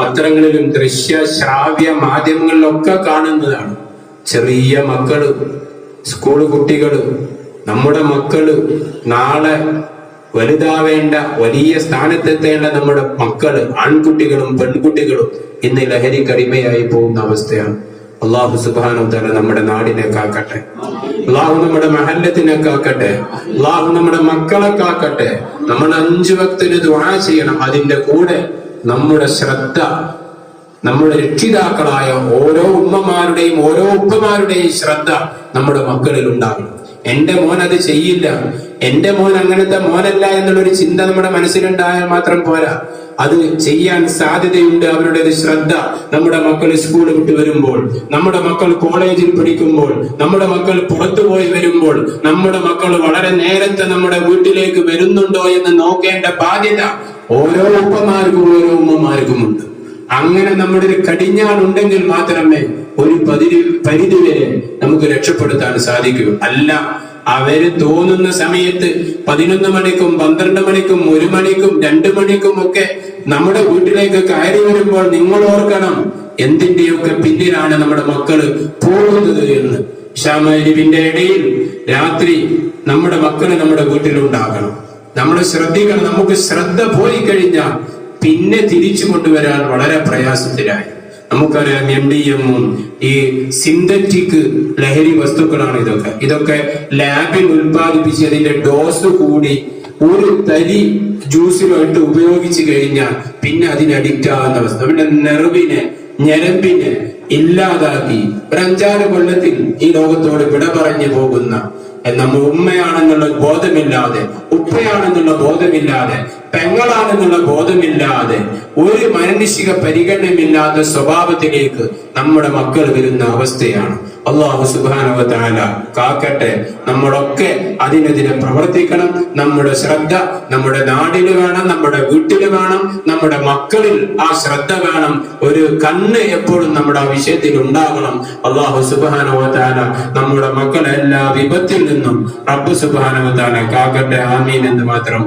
പത്രങ്ങളിലും ദൃശ്യ ശ്രാവ്യ മാധ്യമങ്ങളിലൊക്കെ കാണുന്നതാണ്. ചെറിയ മക്കൾ സ്കൂൾ കുട്ടികൾ നമ്മുടെ മക്കൾ നാളെ വലുതാവേണ്ട വലിയ സ്ഥാനത്തെത്തേണ്ട നമ്മുടെ മക്കൾ ആൺകുട്ടികളും പെൺകുട്ടികളും ഇന്ന് ലഹരിക്കടിമയായി പോകുന്ന അവസ്ഥയാണ്. അള്ളാഹു സുബാനോ തല നമ്മുടെ നാടിനെ കാക്കട്ടെ. അള്ളാഹു നമ്മുടെ മഹല്ലത്തിനെ കാക്കട്ടെ. അള്ളാഹു നമ്മുടെ മക്കളെ കാക്കട്ടെ. നമ്മൾ അഞ്ചു ഭക്തന് ദ്വാ ചെയ്യണം. അതിന്റെ കൂടെ നമ്മുടെ ശ്രദ്ധ നമ്മുടെ രക്ഷിതാക്കളായ ഓരോ ഉമ്മമാരുടെയും ഓരോ ഉപ്പമാരുടെയും ശ്രദ്ധ നമ്മുടെ മക്കളിൽ ഉണ്ടാകും. എന്റെ മോൻ അത് ചെയ്യില്ല. എന്റെ മോൻ അങ്ങനത്തെ മോനല്ല എന്നുള്ളൊരു ചിന്ത നമ്മുടെ മനസ്സിലുണ്ടായാൽ മാത്രം പോരാ. അത് ചെയ്യാൻ സാധ്യതയുണ്ട്. അവരുടെ ഒരു ശ്രദ്ധ നമ്മുടെ മക്കൾ സ്കൂൾ വിട്ട് വരുമ്പോൾ നമ്മുടെ മക്കൾ കോളേജിൽ പഠിക്കുമ്പോൾ നമ്മുടെ മക്കൾ പുറത്തു പോയി വരുമ്പോൾ നമ്മുടെ മക്കൾ വളരെ നേരത്തെ നമ്മുടെ വീട്ടിലേക്ക് വരുന്നുണ്ടോ എന്ന് നോക്കേണ്ട ബാധ്യത ഓരോ ഉപ്പമാർക്കും ഓരോ ഉമ്മമാർക്കുമുണ്ട് അങ്ങനെ നമ്മുടെ ഒരു കടിഞ്ഞാണുണ്ടെങ്കിൽ മാത്രമേ ഒരു പതിരി പരിധി വരെ നമുക്ക് രക്ഷപ്പെടുത്താൻ സാധിക്കൂ അല്ല അവർ തോന്നുന്ന സമയത്ത് പതിനൊന്ന് മണിക്കും പന്ത്രണ്ട് മണിക്കും ഒരു മണിക്കും രണ്ടു മണിക്കും ഒക്കെ നമ്മുടെ വീട്ടിലേക്ക് കയറി വരുമ്പോൾ നിങ്ങൾ ഓർക്കണം എന്തിന്റെയൊക്കെ പിന്നിലാണ് നമ്മുടെ മക്കൾ പോകുന്നത് എന്ന്. ഷാമരിവിന്റെ ഇടയിൽ രാത്രി നമ്മുടെ മക്കൾ നമ്മുടെ വീട്ടിലുണ്ടാകണം. നമ്മൾ ശ്രദ്ധിക്കണം നമുക്ക് ശ്രദ്ധ പോയി കഴിഞ്ഞാൽ പിന്നെ തിരിച്ചു കൊണ്ടുവരാൻ വളരെ പ്രയാസത്തിലായി. നമുക്കറിയാം എം ഡി എമ്മും ഈ സിന്തറ്റിക് ലഹരി വസ്തുക്കളാണ് ഇതൊക്കെ. ഇതൊക്കെ ലാബിൽ ഉൽപ്പാദിപ്പിച്ച് അതിന്റെ ഡോസ് കൂടി ഒരു തരി ജ്യൂസിലായിട്ട് ഉപയോഗിച്ചു കഴിഞ്ഞാൽ പിന്നെ അതിന് അഡിക്റ്റ് ആകുന്ന അവസ്ഥ. അവരുടെ നെർവിനെ ഞരമ്പിനെ ഇല്ലാതാക്കി. ഒരു അഞ്ചാറ് കൊല്ലത്തിൽ ഈ ലോകത്തോട് വിട പറഞ്ഞു പോകുന്ന നമ്മൾ ഉമ്മയാണെന്നുള്ള ബോധമില്ലാതെ ഉപ്പയാണെന്നുള്ള ബോധമില്ലാതെ പെങ്ങളാണെന്നുള്ള ബോധമില്ലാതെ ഒരു മാനുഷിക പരിഗണനമില്ലാത്ത സ്വഭാവത്തിലേക്ക് നമ്മുടെ മക്കൾ വരുന്ന അവസ്ഥയാണ്. അള്ളാഹു സുബാനവതാല കാക്കട്ടെ. നമ്മളൊക്കെ അതിനെതിരെ പ്രവർത്തിക്കണം. നമ്മുടെ ശ്രദ്ധ നമ്മുടെ നാടിൽ വേണം നമ്മുടെ വീട്ടിൽ വേണം നമ്മുടെ മക്കളിൽ ആ ശ്രദ്ധ വേണം. ഒരു കണ്ണ് എപ്പോഴും നമ്മുടെ ആ വിഷയത്തിൽ ഉണ്ടാകണം. അള്ളാഹു സുബാനവതാല നമ്മുടെ മക്കളെ എല്ലാ വിപത്തിൽ നിന്നും റബ്ബ് സുബാനവതാല കാക്കട്ടെ. ആമീൻ എന്ന് മാത്രം